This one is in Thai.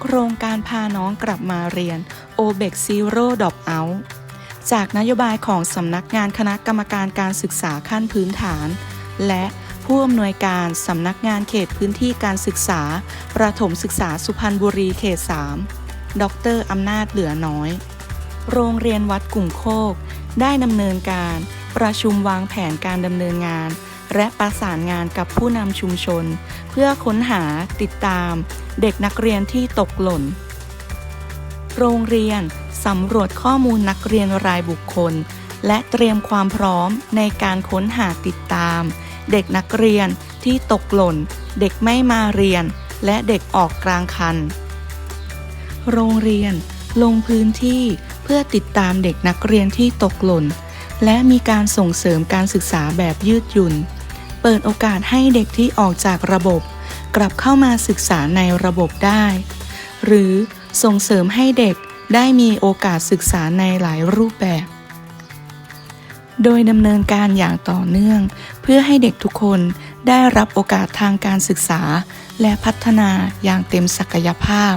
โครงการพาน้องกลับมาเรียน o b e c Zero Drop Out จากนโยบายของสำนักงานคณะกรรมการการศึกษาขั้นพื้นฐาน และผู้อำนวยการสำนักงานเขตพื้นที่การศึกษา ประถมศึกษาสุพรรณบุรีเขต 3 ดรอำนาจเหลือน้อย โรงเรียนวัดกลุ่มโคก ได้ดำเนินการ ประชุมวางแผนการดำเนินงาน และประสานงานกับผู้นำชุมชน เพื่อค้นหาติดตาม เด็กนักเรียนที่ตกหล่น โรงเรียนสำรวจข้อมูลนักเรียนรายบุคคล และเตรียมความพร้อมในการค้นหาติดตาม เด็กนักเรียนที่ตกหล่น เด็กไม่มาเรียน และเด็กออกกลางคัน โรงเรียนลงพื้นที่เพื่อติดตามเด็กนักเรียนที่ตกหล่น และมีการส่งเสริมการศึกษาแบบยืดหยุ่น เปิดโอกาสให้เด็กที่ออกจากระบบ กลับเข้ามาศึกษาในระบบได้ หรือส่งเสริมให้เด็กได้มีโอกาสศึกษาในหลายรูปแบบ โดยดำเนินการอย่างต่อเนื่อง เพื่อให้เด็กทุกคนได้รับโอกาสทางการศึกษา และพัฒนาอย่างเต็มศักยภาพ